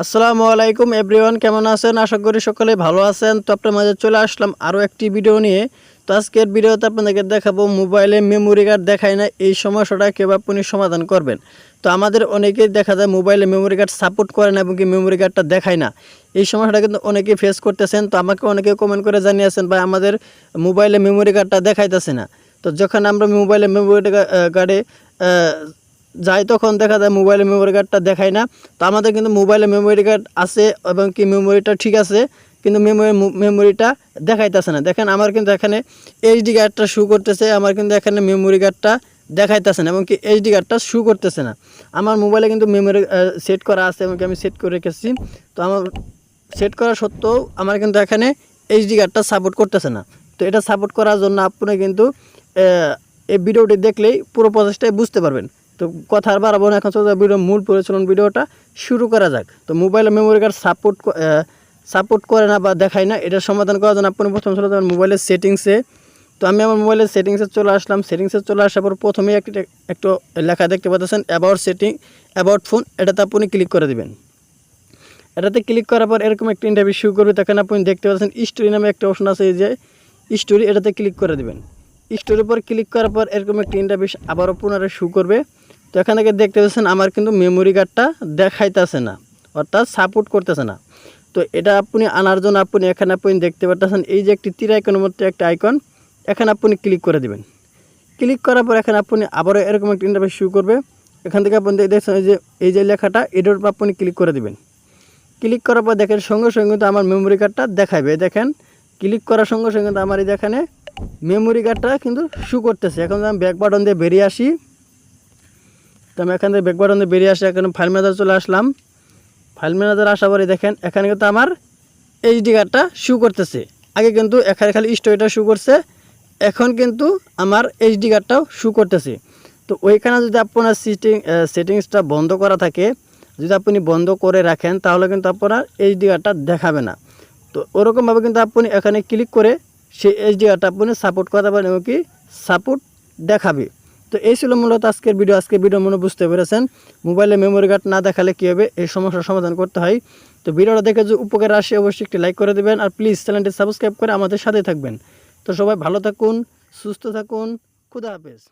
আসসালামু আলাইকুম এভরিওয়ান, কেমন আছেন? আশা করি সকলে ভালো আছেন। তো আপনার মাঝে চলে আসলাম আরও একটি ভিডিও নিয়ে। তো আজকের ভিডিওতে আপনাদেরকে দেখাবো মোবাইলে মেমোরি কার্ড দেখায় না, এই সমস্যাটা কীভাবে আপনি সমাধান করবেন। তো আমাদের অনেকেই দেখা যায় মোবাইলে মেমোরি কার্ড সাপোর্ট করে না এবং কি মেমোরি কার্ডটা দেখায় না। এই সমস্যাটা কিন্তু অনেকেই ফেস করতেছেন। তো আমাকে অনেকে কমেন্ট করে জানিয়েছেন, ভাই, আমাদের মোবাইলে মেমোরি কার্ডটা দেখাইতেছে না। তো যখন আমরা মোবাইলে মেমোরি কার্ডে যাই তখন দেখা যায় মোবাইলে মেমোরি কার্ডটা দেখায় না। তো আমাদের কিন্তু মোবাইলে মেমোরি কার্ড আছে এবং কি মেমোরিটা ঠিক আছে, কিন্তু মেমোরি মেমোরিটা দেখাইতেছে না। দেখেন আমার কিন্তু এখানে এইচডি কার্ডটা শু করতেছে, আমার কিন্তু এখানে মেমোরি কার্ডটা দেখাইতেছে না এবং কি এইচডি কার্ডটা শু করতেছে না। আমার মোবাইলে কিন্তু মেমোরি সেট করা আছে এবং কি আমি সেট করে রেখেছি। তো আমার সেট করা সত্ত্বেও আমার কিন্তু এখানে এইচডি কার্ডটা সাপোর্ট করতেছে না। তো এটা সাপোর্ট করার জন্য আপনি কিন্তু এই ভিডিওটি দেখলেই পুরো প্রসেসটাই বুঝতে পারবেন। তো কথা আর বাড়াবো এখন চলছে ভিডিও মূল পরিচালন ভিডিওটা শুরু করা যাক। তো মোবাইলে মেমোরি কার্ড সাপোর্ট সাপোর্ট করে না বা দেখায় না এটার সমাধান করার জন্য আপনি প্রথম চলে যাবেন মোবাইলের সেটিংসে তো আমি আমার মোবাইলের সেটিংসে চলে আসলাম। সেটিংসে চলে আসার পর প্রথমেই একটি একটু লেখা দেখতে পাচ্ছেন অ্যাবাউট সেটিং অ্যাবাউট ফোন এটাতে আপনি ক্লিক করে দেবেন। এটাতে ক্লিক করার পর এরকম একটা ইন্টারভিউ শুরু করবে। তখন আপনি দেখতে পাচ্ছেন স্টোরি নামে একটা অপশন আছে এই যে স্টোরি এটাতে ক্লিক করে দেবেন। স্টোরির উপর ক্লিক করার পর এরকম একটা ইন্টারভিউ আবারও পুনরায় শুরু করবে। তো এখান থেকে দেখতে পাচ্ছেন আমার কিন্তু মেমোরি কার্ডটা দেখাইতেছে না, অর্থাৎ সাপোর্ট করতেছে না। তো এটা আপনি আনার জন্য আপনি এখানে আপনি দেখতে পাচ্ছেন এই যে একটি তীর আইকনের মধ্যে একটা আইকন এখানে আপনি ক্লিক করে দিবেন। ক্লিক করার পর এখানে আপনি আবারও এরকম একটা ইন্টারভিউ শুরু করবে। এখান থেকে আপনি দেখছেন যে, এই যে লেখাটা, এটার উপর আপনি ক্লিক করে দিবেন। ক্লিক করার পর দেখেন সঙ্গে সঙ্গে কিন্তু আমার মেমোরি কার্ডটা দেখাবে দেখেন ক্লিক করার সঙ্গে সঙ্গে কিন্তু আমার এই যেখানে মেমোরি কার্ডটা কিন্তু শু করতেছে। এখন আমি ব্যাক বাটন দিয়ে বেরিয়ে আসি। তো আমি এখান থেকে ব্যাক বাটন দিয়ে বেরিয়ে আসি, এখানে ফাইল ম্যানেজার চলে আসলাম। ফাইল ম্যানেজার আসার পরে দেখেন, এখানে কিন্তু আমার এইচডি কার্ডটা শু করতেছে। আগে কিন্তু এখানে খালি স্টোরিটা শু করছে, এখন কিন্তু আমার এইচডি কার্ডটাও শু করতেছে। তো ওইখানে যদি আপনার সিটিং সেটিংসটা বন্ধ করা থাকে, যদি আপনি বন্ধ করে রাখেন, তাহলে কিন্তু আপনার এইচডি কার্ডটা দেখাবে না। তো ওরকমভাবে কিন্তু আপনি এখানে ক্লিক করে সেই এইচডি কার্ডটা আপনি সাপোর্ট করতে পারেন এবং কি সাপোর্ট দেখাবে। তো এই ছিল মূলত আজকের ভিডিও আজকের ভিডিও মনে বুঝতে পেরেছেন। মোবাইলে মেমোরি কার্ড না দেখালে কী হবে? এই সমস্যার সমাধান করতে হয়। তো ভিডিওটা দেখে যে উপকার আসে, অবশ্যই একটি লাইক করে দেবেন। আর প্লিজ চ্যানেলটি সাবস্ক্রাইব করে আমাদের সাথে থাকবেন। তো সবাই ভালো থাকুন, সুস্থ থাকুন। খুদা হাফেজ।